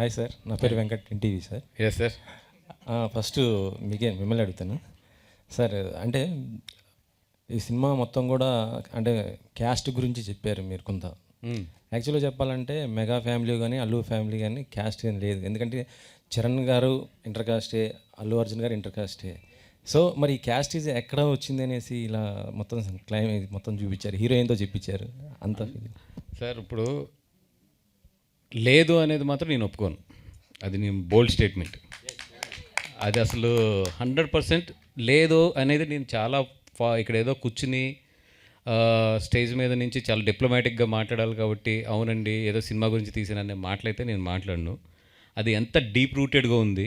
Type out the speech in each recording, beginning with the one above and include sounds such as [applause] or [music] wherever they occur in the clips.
Hi sir నా పేరు Venkat NTV sir yes sir first మీకే మిమ్మల్ని అడుగుతాను. సార్ అంటే ఈ సినిమా మొత్తం కూడా అంటే క్యాస్ట్ గురించి చెప్పారు మీరు కొంత. యాక్చువల్గా చెప్పాలంటే మెగా ఫ్యామిలీ కానీ అల్లు ఫ్యామిలీ కానీ క్యాస్ట్ కానీ లేదు. ఎందుకంటే చరణ్ గారు ఇంటర్ కాస్టే అల్లు అర్జున్ గారు ఇంటర్ కాస్టే సో మరి ఈ క్యాస్ట్ ఇది ఎక్కడ వచ్చింది అనేసి ఇలా మొత్తం క్లైమ్ మొత్తం చూపించారు. హీరోయిన్తో చెప్పించారు. అంత సార్ ఇప్పుడు లేదు అనేది మాత్రం నేను ఒప్పుకోను. అది నేను బోల్డ్ స్టేట్మెంట్ అది అసలు హండ్రెడ్ పర్సెంట్ లేదు అనేది నేను చాలా ఫా ఇక్కడ ఏదో కూర్చుని స్టేజ్ మీద నుంచి చాలా డిప్లొమాటిక్గా మాట్లాడాలి కాబట్టి అవునండి ఏదో సినిమా గురించి తీసిన అనే మాటలైతే నేను మాట్లాడను. అది ఎంత డీప్ రూటెడ్గా ఉంది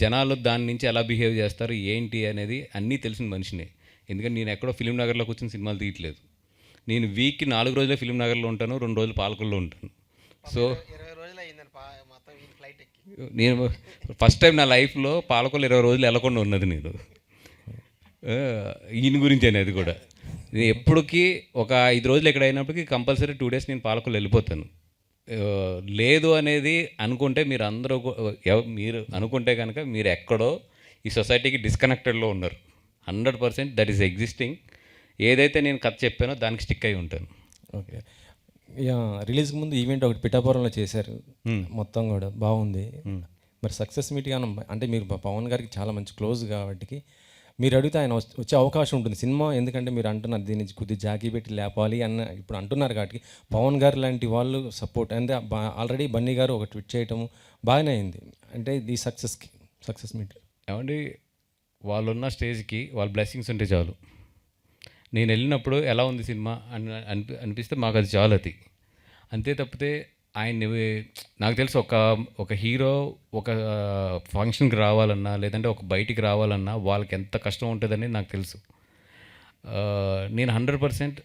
జనాలు దాని నుంచి ఎలా బిహేవ్ చేస్తారు ఏంటి అనేది అన్నీ తెలిసిన మనిషిని. ఎందుకంటే నేను ఎక్కడో ఫిలిం నగర్లో కూర్చొని సినిమాలు తీయట్లేదు. నేను వీక్కి నాలుగు రోజులే ఫిలిం నగర్లో ఉంటాను రెండు రోజులు పాలకుల్లో ఉంటాను. సో నేను ఫస్ట్ టైం నా లైఫ్లో పాలకొల్లు ఇరవై రోజులు వెళ్ళకుండా ఉన్నది నేను. ఈయన గురించి అనేది కూడా. నేను ఎప్పటికీ ఒక ఐదు రోజులు ఎక్కడ అయినప్పటికీ కంపల్సరీ టూ డేస్ నేను పాలకొల్లు వెళ్ళిపోతాను. లేదు అనేది అనుకుంటే మీరు అందరూ మీరు అనుకుంటే కనుక మీరు ఎక్కడో ఈ సొసైటీకి డిస్కనెక్టెడ్లో ఉన్నారు. Hundred percent that is existing ఏదైతే నేను కథ చెప్పానో దానికి స్టిక్ అయి ఉంటాను. ఓకే. యా, రిలీజ్కి ముందు ఈవెంట్ ఒకటి పిఠాపురంలో చేశారు. మొత్తం కూడా బాగుంది. మరి సక్సెస్ మీట్ గాను అంటే మీరు పవన్ గారికి చాలా మంచి క్లోజ్ కాబట్టి మీరు అడిగితే ఆయన వచ్- వచ్చే అవకాశం ఉంటుంది. సినిమా ఎందుకంటే మీరు అంటున్నారు దీన్ని కొద్ది జాకీ పెట్టి లేపాలి అన్న ఇప్పుడు అంటున్నారు కాబట్టి పవన్ గారు లాంటి వాళ్ళు సపోర్ట్ అంటే ఆల్రెడీ బన్నీ గారు ఒక ట్వీట్ చేయటం బాగానే అయింది. అంటే ఈ సక్సెస్కి సక్సెస్ మీట్. ఏమండి వాళ్ళున్న స్టేజ్కి వాళ్ళ బ్లెస్సింగ్స్ ఉంటే చాలు. నేను వెళ్ళినప్పుడు ఎలా ఉంది సినిమా అని అనిపి అనిపిస్తే మాకు అది చాలు అది. అంతే తప్పితే ఆయన్ని నాకు తెలుసు ఒక ఒక హీరో ఒక ఫంక్షన్కి రావాలన్నా లేదంటే ఒక బయటికి రావాలన్నా వాళ్ళకి ఎంత కష్టం ఉంటుందని నాకు తెలుసు. నేను హండ్రెడ్ పర్సెంట్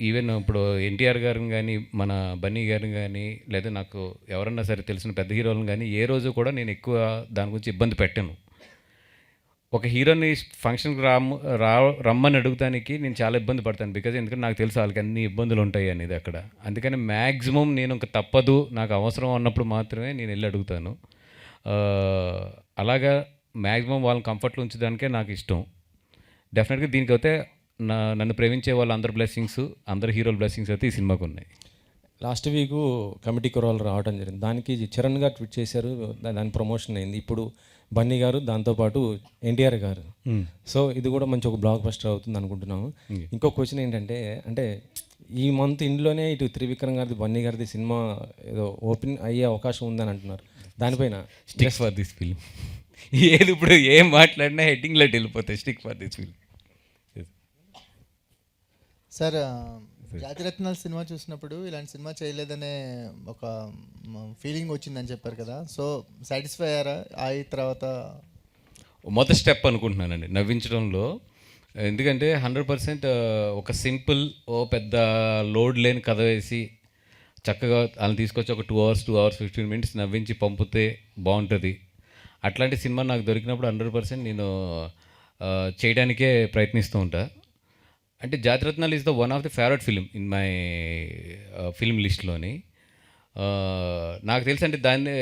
ఈవెన్ ఇప్పుడు ఎన్టీఆర్ గారిని కానీ మన బన్నీ గారిని కానీ లేదా నాకు ఎవరన్నా సరే తెలిసిన పెద్ద హీరోలను కానీ ఏ రోజు కూడా నేను ఎక్కువ దాని గురించి ఇబ్బంది పెట్టాను. ఒక హీరోని ఫంక్షన్కి రామ్ రా రమ్మని అడుగుతానికి నేను చాలా ఇబ్బంది పడతాను. బికాజ్ ఎందుకంటే నాకు తెలుసు వాళ్ళకి అన్ని ఇబ్బందులు ఉంటాయి అనేది అక్కడ. అందుకని మ్యాక్సిమం నేను ఇంకా తప్పదు. నాకు అవసరం ఉన్నప్పుడు మాత్రమే నేను వెళ్ళి అడుగుతాను. అలాగా మ్యాక్సిమం వాళ్ళని కంఫర్ట్లో ఉంచడానికే నాకు ఇష్టం. డెఫినెట్గా దీనికి అయితే నా నన్ను ప్రేమించే వాళ్ళందరి బ్లెస్సింగ్స్ అందరి హీరోల బ్లెస్సింగ్స్ అయితే ఈ సినిమాకు ఉన్నాయి. లాస్ట్ వీక్ కమిటీ కురాలు రావడం జరిగింది. దానికి చరణ్ గారు ట్వీట్ చేశారు. దాని ప్రమోషన్ అయింది. ఇప్పుడు బన్నీ గారు దాంతోపాటు ఎన్టీఆర్ గారు. సో ఇది కూడా మంచి ఒక బ్లాక్ బస్టర్ అవుతుంది అనుకుంటున్నాము. ఇంకో క్వశ్చన్ ఏంటంటే అంటే ఈ మంత్ ఇంట్లోనే ఇటు త్రివిక్రమ్ గారిది బన్నీ గారిది సినిమా ఏదో ఓపెన్ అయ్యే అవకాశం ఉందని అంటున్నారు. దానిపైన స్టిక్ ఫర్ దిస్ ఫిల్మ్ ఏది ఇప్పుడు ఏం మాట్లాడినా హెడ్డింగ్లో వెళ్ళిపోతాయి. Stick for this film sir Jathi Ratnalu cinema చూసినప్పుడు ఇలాంటి సినిమా చేయలేదనే ఒక ఫీలింగ్ వచ్చిందని చెప్పారు కదా. సో సాటిస్ఫై అయ్యారా? ఆ తర్వాత? మొదటి స్టెప్ అనుకుంటున్నానండి. నవ్వించడంలో. ఎందుకంటే హండ్రెడ్ పర్సెంట్ ఒక సింపుల్ ఓ పెద్ద లోడ్ లేని కథ వేసి చక్కగా వాళ్ళని తీసుకొచ్చి ఒక two hours two hours fifteen minutes నవ్వించి పంపితే బాగుంటుంది. అట్లాంటి సినిమా నాకు దొరికినప్పుడు హండ్రెడ్ పర్సెంట్ నేను చేయడానికే ప్రయత్నిస్తూ ఉంటా. అంటే Jathi Ratnalu is the one of the favourite film in my film లిస్ట్లోని. నాకు తెలిసి అంటే దాన్ని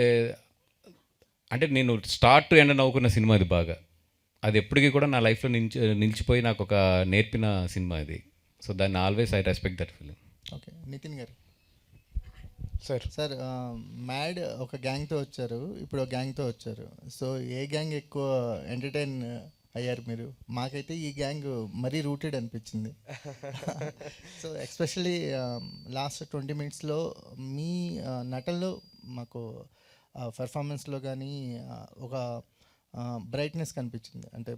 అంటే నేను స్టార్ట్ టు ఎండ్ నవ్వుకున్న సినిమా అది బాగా. అది ఎప్పటికీ కూడా నా లైఫ్లో నిలిచి నిలిచిపోయి నాకు ఒక నేర్పిన సినిమా అది. సో దాన్ని always I respect that film. Okay Nitin గారు. సార్. సార్ మ్యాడ్ ఒక గ్యాంగ్తో వచ్చారు ఇప్పుడు ఒక గ్యాంగ్తో వచ్చారు. సో ఏ గ్యాంగ్ ఎక్కువ ఎంటర్టైన్ అయ్యారు మీరు. మాకైతే ఈ గ్యాంగ్ మరీ రూటెడ్ అనిపించింది. సో ఎస్పెషల్లీ లాస్ట్ ట్వంటీ మినిట్స్లో మీ నటనలో మాకు పెర్ఫార్మెన్స్లో కానీ ఒక బ్రైట్నెస్ కనిపించింది. అంటే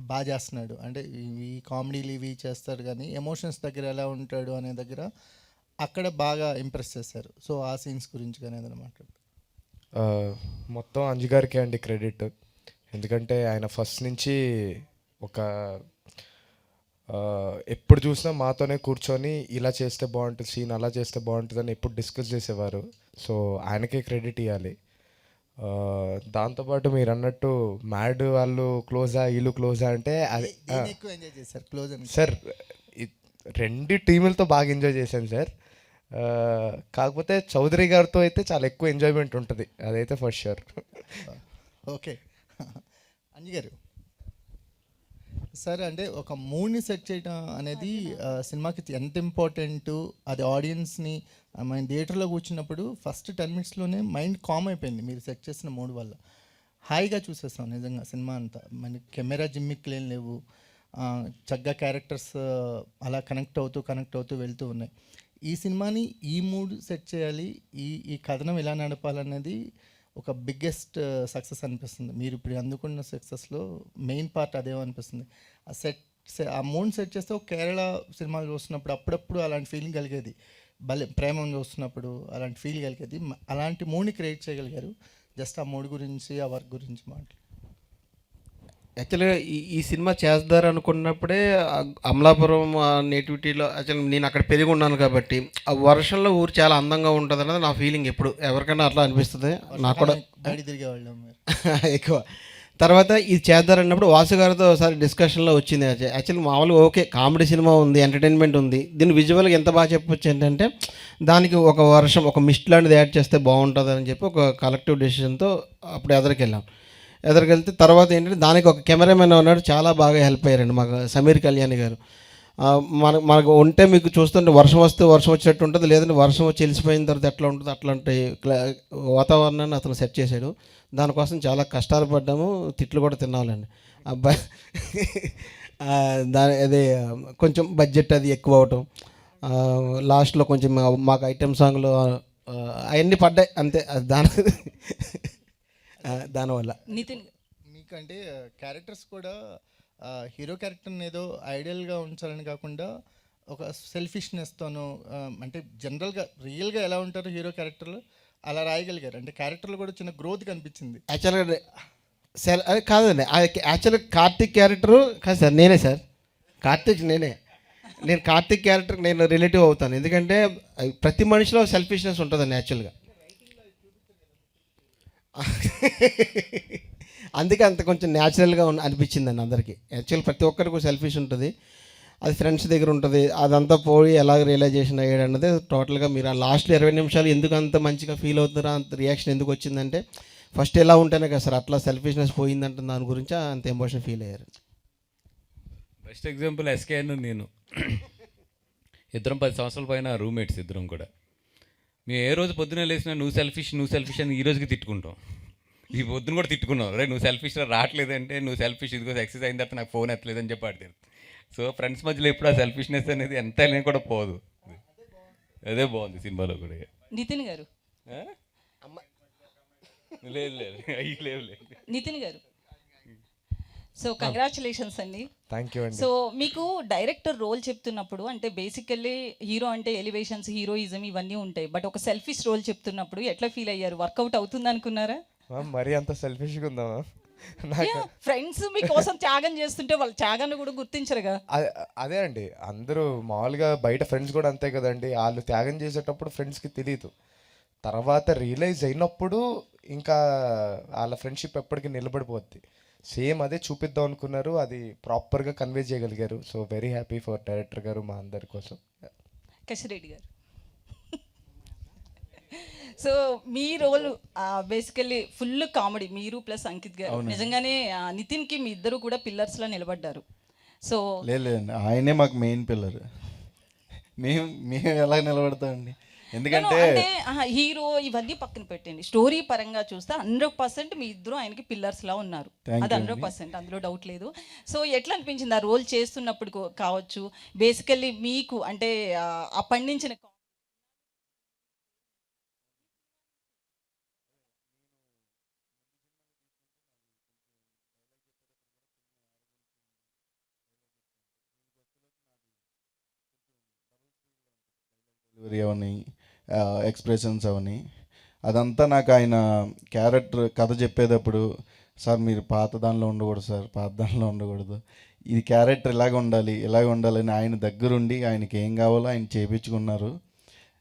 బాగా చేస్తున్నాడు. అంటే ఇవి కామెడీలు ఇవి చేస్తాడు కానీ ఎమోషన్స్ దగ్గర ఎలా ఉంటాడు అనే దగ్గర అక్కడ బాగా ఇంప్రెస్ చేశారు. సో ఆ సీన్స్ గురించి కానీ ఏదైనా మాట్లాడతారు? మొత్తం అంజు గారికే అండి క్రెడిట్. ఎందుకంటే ఆయన ఫస్ట్ నుంచి ఒక ఎప్పుడు చూసినా మాతోనే కూర్చొని ఇలా చేస్తే బాగుంటుంది సీన్ అలా చేస్తే బాగుంటుంది అని ఎప్పుడు డిస్కస్ చేసేవారు. సో ఆయనకే క్రెడిట్ ఇవ్వాలి దాంతోపాటు మీరు అన్నట్టు మ్యాడ్ వాళ్ళు క్లోజా వీళ్ళు క్లోజా అంటే అది సార్ రెండు టీములతో బాగా ఎంజాయ్ చేశాను సార్. కాకపోతే చౌదరి గారితో అయితే చాలా ఎక్కువ ఎంజాయ్మెంట్ ఉంటుంది. అదైతే ఫస్ట్ షూర్ ఓకే. అంజగారు సార్ అంటే ఒక మూడ్ని సెట్ చేయడం అనేది సినిమాకి ఎంత ఇంపార్టెంట్ అది ఆడియన్స్ని మన థియేటర్లో కూర్చున్నప్పుడు ఫస్ట్ టెన్ మినిట్స్లోనే మైండ్ కామ్ అయిపోయింది మీరు సెట్ చేసిన మూడ్ వల్ల. హాయిగా చూసేస్తాం నిజంగా సినిమా అంతా. మన కెమెరా జిమ్మిక్లు ఏం లేవు. చక్కగా క్యారెక్టర్స్ అలా కనెక్ట్ అవుతూ కనెక్ట్ అవుతూ వెళ్తూ ఉన్నాయి. ఈ సినిమాని ఈ మూడ్ సెట్ చేయాలి. ఈ ఈ కథనం ఎలా నడపాలన్నది ఒక బిగ్గెస్ట్ సక్సెస్ uh, అనిపిస్తుంది. మీరు ఇప్పుడు అందుకున్న సక్సెస్లో మెయిన్ పార్ట్ అదే అనిపిస్తుంది. ఆ సెట్ ఆ మూడ్ సెట్ చేస్తే ఒక కేరళ సినిమాలు చూస్తున్నప్పుడు అప్పుడప్పుడు అలాంటి ఫీలింగ్ కలిగేది. భలే ప్రేమను చూస్తున్నప్పుడు అలాంటి ఫీల్ కలిగేది. అలాంటి మూడ్ని క్రియేట్ చేయగలిగారు. జస్ట్ ఆ మూడ్ గురించి ఆ వర్క్ గురించి మాట్లాడు యాక్చువల్గా ఈ ఈ సినిమా చేస్తారు అనుకున్నప్పుడే అమలాపురం నేటివిటీలో యాక్చువల్ నేను అక్కడ పెరిగి ఉన్నాను కాబట్టి ఆ వర్షంలో ఊరు చాలా అందంగా ఉంటుంది అన్నది నా ఫీలింగ్ ఎప్పుడు ఎవరికైనా అట్లా అనిపిస్తుంది. నాకు కూడా [laughs] ఎక్కువ. తర్వాత ఇది చేద్దారన్నప్పుడు వాసు గారితో ఒకసారి డిస్కషన్లో వచ్చింది. యాక్చువల్ మామూలుగా ఓకే కామెడీ సినిమా ఉంది ఎంటర్టైన్మెంట్ ఉంది. దీన్ని విజువల్గా ఎంత బాగా చెప్పొచ్చు ఏంటంటే దానికి ఒక వర్షం ఒక మిస్ట్ లాంటిది యాడ్ చేస్తే బాగుంటుంది అని చెప్పి ఒక కలెక్టివ్ డెసిషన్తో అప్పుడు ఎదరికెళ్ళాం. ఎదురుకెళ్తే తర్వాత ఏంటంటే దానికి ఒక కెమెరామెన్ ఉన్నాడు చాలా బాగా హెల్ప్ అయ్యారండి మాకు. సమీర్ కళ్యాణి గారు. మన మనకు ఉంటే మీకు చూస్తుంటే వర్షం వస్తే వర్షం వచ్చేటట్టు ఉంటుంది లేదంటే వర్షం వచ్చి వెళ్ళిపోయిన తర్వాత ఎట్లా ఉంటుంది అట్లాంటి క్లా- వాతావరణాన్ని అతను సెట్ చేశాడు. దానికోసం చాలా కష్టాలు పడ్డాము తిట్లు కూడా తినాలండి అబ్బాయి దాని అదే కొంచెం బడ్జెట్ అది ఎక్కువ అవటం లాస్ట్లో కొంచెం మాకు ఐటెం సాంగ్లో అవన్నీ పడ్డాయి అంతే. అది దాని దానివల్ల. నితిన్. మీకంటే క్యారెక్టర్స్ కూడా హీరో క్యారెక్టర్ని ఏదో ఐడియల్గా ఉంచాలని కాకుండా ఒక సెల్ఫిష్నెస్తోనూ అంటే జనరల్గా రియల్గా ఎలా ఉంటారు హీరో క్యారెక్టర్లు అలా రాయగలిగారు. అంటే క్యారెక్టర్లో కూడా చిన్న గ్రోత్ కనిపించింది. యాక్చువల్గా సార్ అది కాదండి. యాక్చువల్గా కార్తిక్ క్యారెక్టరు కాదు సార్ నేనే సార్. కార్తిక్ నేనే. నేను కార్తిక్ క్యారెక్టర్ నేను రిలేటివ్ అవుతాను. ఎందుకంటే ప్రతి మనిషిలో సెల్ఫిష్నెస్ ఉంటుందండి యాక్చువల్గా [laughs] అందుకే అంత కొంచెం న్యాచురల్గా ఉన్న అనిపించిందండి అందరికీ. యాక్చువల్ ప్రతి ఒక్కరికి సెల్ఫిష్ ఉంటుంది. అది ఫ్రెండ్స్ దగ్గర ఉంటుంది. అదంతా పోయి ఎలా రియలైజేషన్ అయ్యాడు అన్నది టోటల్గా మీరు ఆ లాస్ట్ ఇరవై నిమిషాలు ఎందుకు అంత మంచిగా ఫీల్ అవుతున్నారా? అంత రియాక్షన్ ఎందుకు వచ్చిందంటే ఫస్ట్ ఎలా ఉంటేనే కదా సార్ అట్లా సెల్ఫిష్నెస్ పోయిందంటే దాని గురించి అంత ఎమోషన్ ఫీల్ అయ్యారు. బెస్ట్ ఎగ్జాంపుల్ ఎస్కే నేను. ఇద్దరం పది సంవత్సరాల పైన రూమ్మేట్స్ ఇద్దరం కూడా. మేము ఏ రోజు పొద్దున లేచినా నువ్వు సెల్ఫిష్ నువ్వు సెల్ఫిష్ అని ఈ రోజుకి తిట్టుకుంటాం. ఈ పొద్దున కూడా తిట్టుకున్నాం రే నువ్వు సెల్ఫిష్ రావట్లేదంటే నువ్వు సెల్ఫిష్ ఇదిగో ఎక్సెస్ అయిన తర్వాత నాకు ఫోన్ ఎత్తలేదని చెప్పి ఆడతారు సో ఫ్రెండ్స్ మధ్యలో ఎప్పుడు ఆ సెల్ఫిష్నెస్ అనేది ఎంత అయినా కూడా పోదు. అదే బాగుంది సినిమాలో కూడా. నితిన్ గారు? లేదు లేదు. లేవు లేదు నితిన్ గారు? సో కంగ్రాచులేషన్స్ అండి. థ్యాంక్ యూ అండి. సో మీకు డైరెక్టర్ రోల్ చెప్తున్నప్పుడు అంటే బేసికల్లీ హీరో అంటే ఎలివేషన్స్ హీరోయిజం ఇవన్నీ ఉంటాయి. బట్ ఒక సెల్ఫిష్ రోల్ చెప్తున్నప్పుడు ఎట్లా ఫీల్ అయ్యారు? వర్కౌట్ అవుతుంది అనుకున్నారా? మరీ అంత సెల్ఫిష్గా నాకు ఫ్రెండ్స్ మీకోసం త్యాగం చేస్తుంటే వాళ్ళ త్యాగాన్ని కూడా గుర్తించరుగా. అదే అదే అండి. అందరూ మామూలుగా బయట ఫ్రెండ్స్ కూడా అంతే కదండి. వాళ్ళు త్యాగం చేసేటప్పుడు ఫ్రెండ్స్కి తెలియదు తర్వాత రియలైజ్ అయినప్పుడు ఇంకా వాళ్ళ ఫ్రెండ్షిప్ ఎప్పటికీ నిలబడిపోద్ది. సేమ్ అదే చూపిద్దాం అనుకున్నారు. అది ప్రాపర్గా కన్వే చేయగలిగారు. So very happy for director గారు మా అందరి కోసం. కసిరెడ్డి గారు. సో మీ రోల్ బేసికల్లీ ఫుల్ కామెడీ మీరు ప్లస్ అంకిత్ గారు. నిజంగానే ఆ, నితిన్కి మీ ఇద్దరు కూడా pillars లా నిలబడ్డారు. సో లేదు ఆయనే మాకు మెయిన్ పిల్లర్ మేము మేము ఎలా నిలబడతామండి? ఎందుకంటే హీరో ఇవన్నీ పక్కన పెట్టండి. స్టోరీ పరంగా చూస్తే హండ్రెడ్ పర్సెంట్ మీ ఇద్దరు ఆయనకి పిల్లర్స్ లా ఉన్నారు. అది హండ్రెడ్ పర్సెంట్ అందులో డౌట్ లేదు. సో ఎట్లా అనిపించింది ఆ రోల్ చేస్తున్నప్పుడు కావచ్చు? బేసికల్లీ మీకు అంటే ఆ, పండించిన డెలివరీ ఎక్స్ప్రెషన్స్ అవని. అదంతా నాకు ఆయన క్యారెక్టర్ కథ చెప్పేటప్పుడు సార్ మీరు పాత దానిలో ఉండకూడదు సార్ పాత దానిలో ఉండకూడదు. ఇది క్యారెక్టర్ ఇలాగ ఉండాలి ఇలాగ ఉండాలని ఆయన దగ్గరుండి ఆయనకి ఏం కావాలో ఆయన చేయించుకున్నారు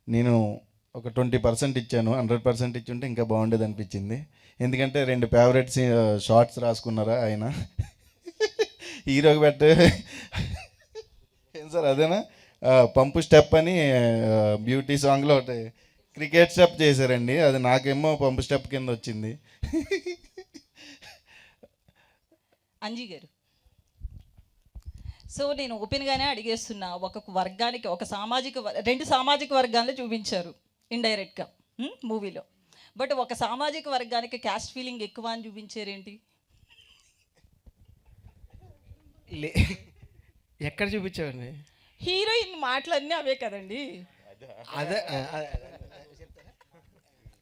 నేను ఒక ట్వంటీ పర్సెంట్ ఇచ్చాను హండ్రెడ్ పర్సెంట్ ఇచ్చి ఉంటే ఇంకా బాగుండేది అనిపించింది. ఎందుకంటే రెండు ఫేవరెట్స్ షార్ట్స్ రాసుకున్నారా ఆయన. [laughs] హీరోకి పెట్టే [laughs] ఏం సార్ అదేనా? పంపు స్టెప్ అని బ్యూటీ సాంగ్లో ఒకటి క్రికెట్ స్టెప్ చేశారండి. అది నాకేమో పంపు స్టెప్ కింద వచ్చింది. అంజీ గారు. సో నేను ఓపెన్గానే అడిగేస్తున్నా ఒక వర్గానికి ఒక సామాజిక రెండు సామాజిక వర్గాలను చూపించారు ఇండైరెక్ట్గా మూవీలో బట్ ఒక సామాజిక వర్గానికి క్యాస్ట్ ఫీలింగ్ ఎక్కువ అని చూపించారేంటి? లే ఎక్కడ చూపించావండి హీరోయిన్ మాటలన్నీ అవే కదండి. అదే